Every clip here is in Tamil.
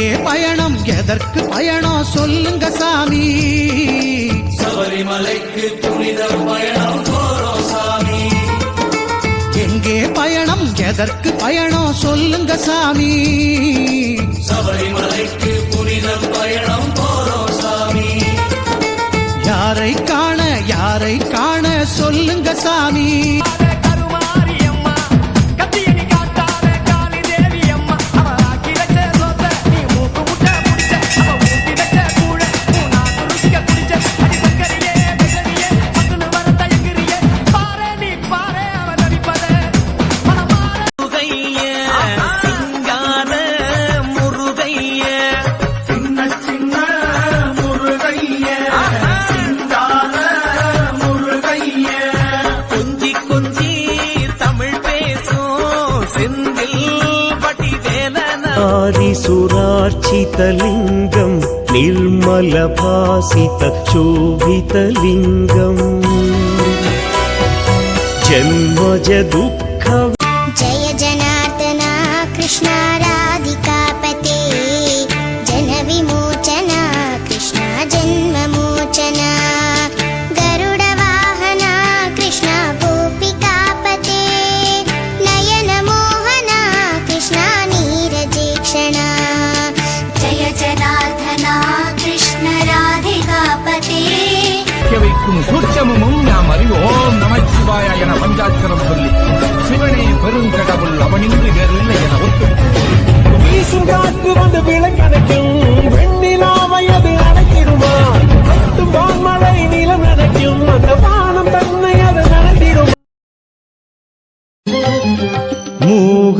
எங்கே பயணம் எதற்கு பயணம்? சொல்லுங்க சாமி. சபரிமலைக்கு புனித பயணம் போறோம் சாமி. எங்கே பயணம் எதற்கு பயணம்? சொல்லுங்க சாமி. சபரிமலைக்கு புனித பயணம் போறோம் சாமி. யாரை காண யாரை காண? சொல்லுங்க சாமி. ఆదిసురార్చితలింగం నిర్మలభాసిత శోభితలింగం జన్మజ దుఃఖ வைக்கும் சூட்சமும் நாம் அறிவோம். நமச்சிவாய என பஞ்சாட்சரம் சொல்லி சிவனே பெருங்கடவுள் அவனின்றி இல்லை என ஒத்து வீசும் காற்று வந்து விளக்கணைக்கும்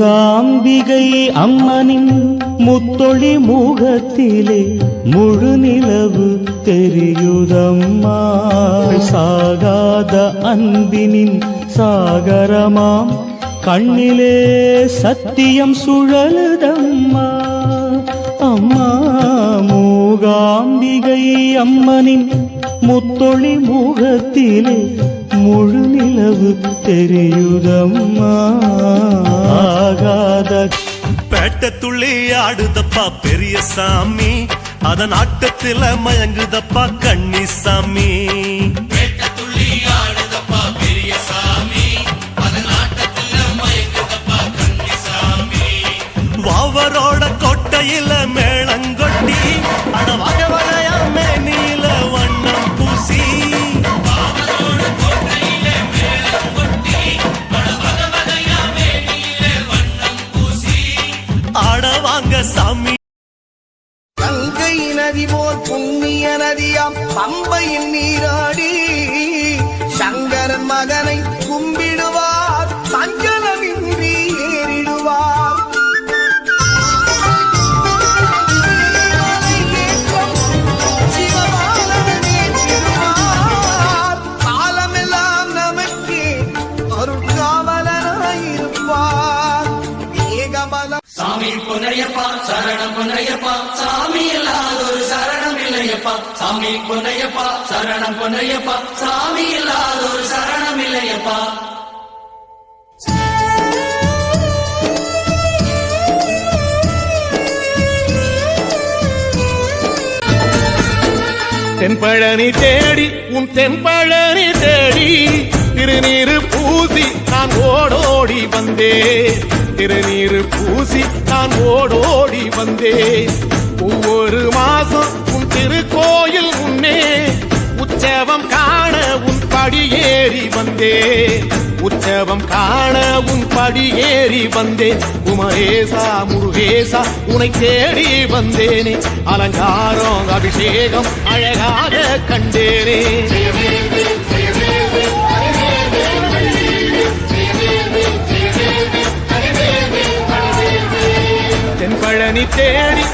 மூகாம்பிகை அம்மனின் முத்தொழி மூகத்திலே முழு நிலவு தெரியுதம்மா. சாகாத அன்பினின் சாகரமாம். கண்ணிலே சத்தியம் சுழலுதம்மா. அம்மா மூகாம்பிகை அம்மனின் முத்தொழி மூகத்திலே முழு நிலவு தெரியுதம்மா. ஆகாத பேட்டத்துள்ளி ஆடுதப்பா பெரிய சாமி. அதன் ஆட்டத்தில மயங்குதப்பா கண்ணி சாமி. வாவரோட கொட்டையில மேளங்கொட்டி வாங்க சாமி. கங்கை நதி போல் புண்ணிய நதியாம் பம்பையின் நீராடி சரணம் பொன்னையப்பா சாமி இல்லாத ஒரு சரணம் இல்லையப்பா. சாமி பொன்னையப்பா சரணம் பொன்னையப்பா சாமி இல்லாத ஒரு சரணம் இல்லையப்பா. தென்பழனி தேடி உன் தென்பழனி தேடி திருநீரு பூசி நான் ஓடோடி வந்தேன் திருநீரு பூசி நான் ஓடோடி வந்தேன் ஒவ்வொரு மாசம் உன் திருக்கோயில் முன்னே உற்சவம் காண உன் படியேறி வந்தேன் உற்சவம் காண உன் படியேறி வந்தேன் குமரேசா முருகேசா உனை தேடி வந்தேனே. அலங்காரம் அபிஷேகம் அழகாக கண்டேனே. தேடி